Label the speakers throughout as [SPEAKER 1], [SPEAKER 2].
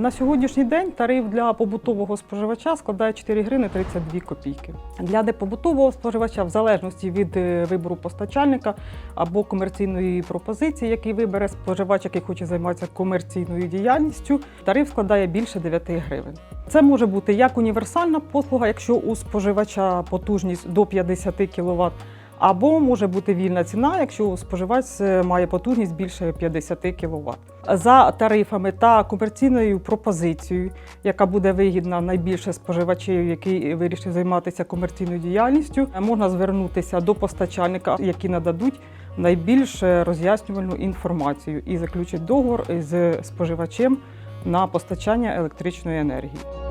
[SPEAKER 1] На сьогоднішній день тариф для побутового споживача складає 4 гривни 32 копійки. Для непобутового споживача, в залежності від е, вибору постачальника або комерційної пропозиції, який вибере споживач, який хоче займатися комерційною діяльністю, тариф складає більше 9 гривень. Це може бути як універсальна послуга, якщо у споживача потужність до 50 кВт, або може бути вільна ціна, якщо споживач е, має потужність більше 50 кВт. За тарифами та комерційною пропозицією, яка буде вигідна найбільше споживачів, який вирішив займатися комерційною діяльністю, можна звернутися до постачальника, які нададуть найбільш роз'яснювальну інформацію і заключить договор з споживачем на постачання електричної енергії.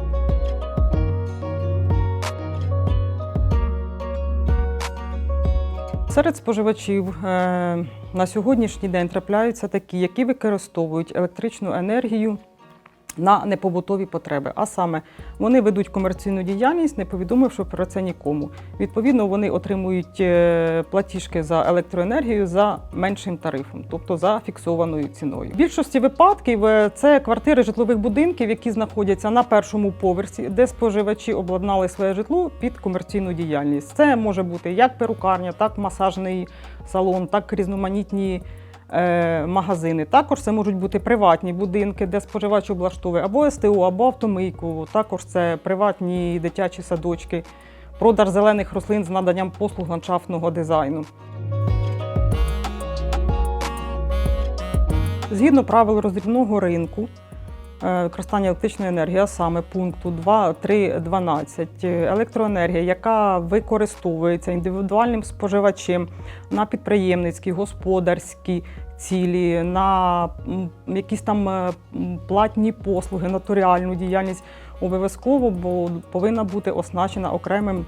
[SPEAKER 1] Серед споживачів е, на сьогоднішній день трапляються такі, які використовують електричну енергію на непобутові потреби. А саме вони ведуть комерційну діяльність, не повідомивши про це нікому. Відповідно, вони отримують е, платіжки за електроенергію за меншим тарифом, тобто за фіксованою ціною. В більшості випадків е, це квартири житлових будинків, які знаходяться на першому поверсі, де споживачі обладнали своє житло під комерційну діяльність. Це може бути як перукарня, так масажний салон, так різноманітні магазини. Також це можуть бути приватні будинки, де споживач облаштовує або СТО, або автомийку. Також це приватні дитячі садочки, продаж зелених рослин з наданням послуг ландшафтного дизайну. Згідно правил роздрібного ринку, е, використання електричної енергії, а саме пункту 2.3.12, е, електроенергія, яка використовується індивідуальним споживачем на підприємницькі, господарські цілі, на якісь там е, платні послуги, нотаріальну діяльність, обов'язково бо повинна бути оснащена окремим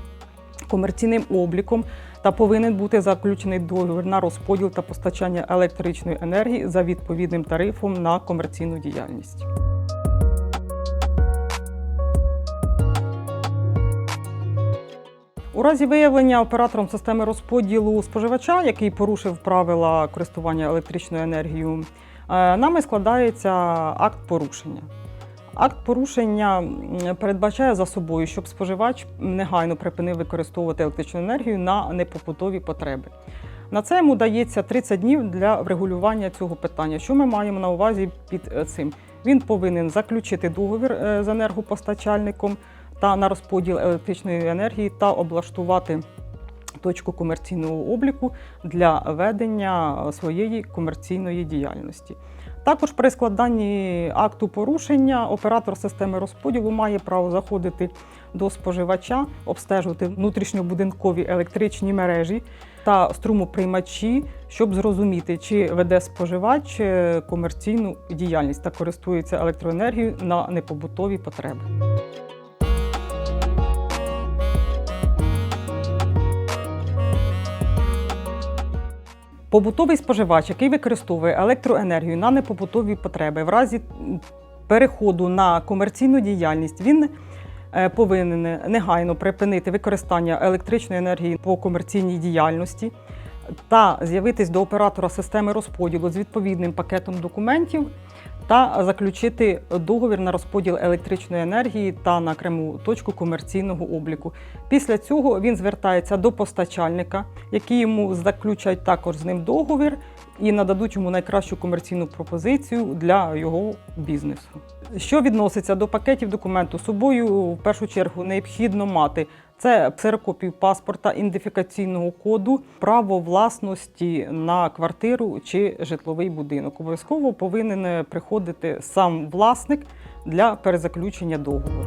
[SPEAKER 1] комерційним обліком та повинен бути заключений договір на розподіл та постачання електричної енергії за відповідним тарифом на комерційну діяльність. У разі виявлення оператором системи розподілу споживача, який порушив правила користування електричною енергією, е, нами складається акт порушення. Акт порушення передбачає за собою, щоб споживач негайно припинив використовувати електричну енергію на непопутові потреби. На це йому дається 30 днів для врегулювання цього питання. Що ми маємо на увазі під е, цим? Він повинен заключити договір е, з енергопостачальником та на розподіл електричної енергії та облаштувати точку комерційного обліку для ведення своєї комерційної діяльності. Також при складанні акту порушення оператор системи розподілу має право заходити до споживача, обстежувати внутрішньобудинкові електричні мережі та струмоприймачі, щоб зрозуміти, чи веде споживач е, комерційну діяльність та користується електроенергією на непобутові потреби. Побутовий споживач, який використовує електроенергію на непобутові потреби, в разі переходу на комерційну діяльність, він е, повинен негайно припинити використання електричної енергії по комерційній діяльності та з'явитись до оператора системи розподілу з відповідним пакетом документів та заключити договір на розподіл електричної енергії та на окрему точку комерційного обліку. Після цього він звертається до постачальника, який йому заключать також з ним договір і нададуть йому найкращу комерційну пропозицію для його бізнесу. Що відноситься до пакетів документу, собою в першу чергу необхідно мати це ксерокопію паспорта, ідентифікаційного коду, право власності на квартиру чи житловий будинок. Обов'язково повинен приходити сам власник для перезаключення договору.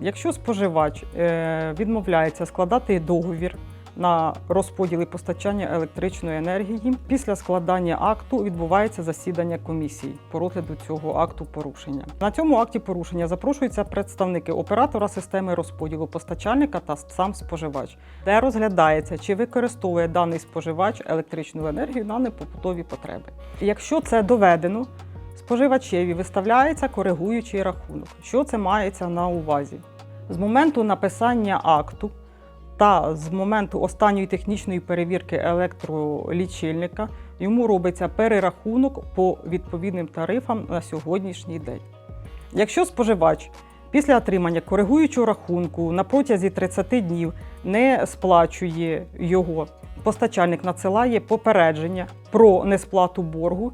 [SPEAKER 1] Якщо споживач е, відмовляється складати договір на розподіл і постачання електричної енергії, після складання акту відбувається засідання комісії по розгляду цього акту порушення. На цьому акті порушення запрошуються представники оператора системи розподілу постачальника та сам споживач, де розглядається, чи використовує даний споживач електричну енергію на непопутові потреби. Якщо це доведено, споживачеві виставляється коригуючий рахунок. Що це мається на увазі? З моменту написання акту та з моменту останньої технічної перевірки електролічильника йому робиться перерахунок по відповідним тарифам на сьогоднішній день. Якщо споживач після отримання коригуючого рахунку на протязі 30 днів не сплачує його, постачальник надсилає попередження про несплату боргу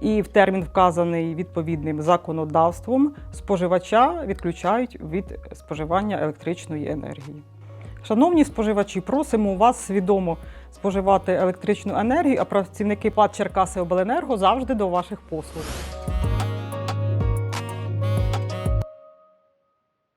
[SPEAKER 1] і в термін, вказаний відповідним законодавством, споживача відключають від споживання електричної енергії. Шановні споживачі, просимо вас свідомо споживати електричну енергію, а працівники ПАД Черкаси Обленерго завжди до ваших послуг.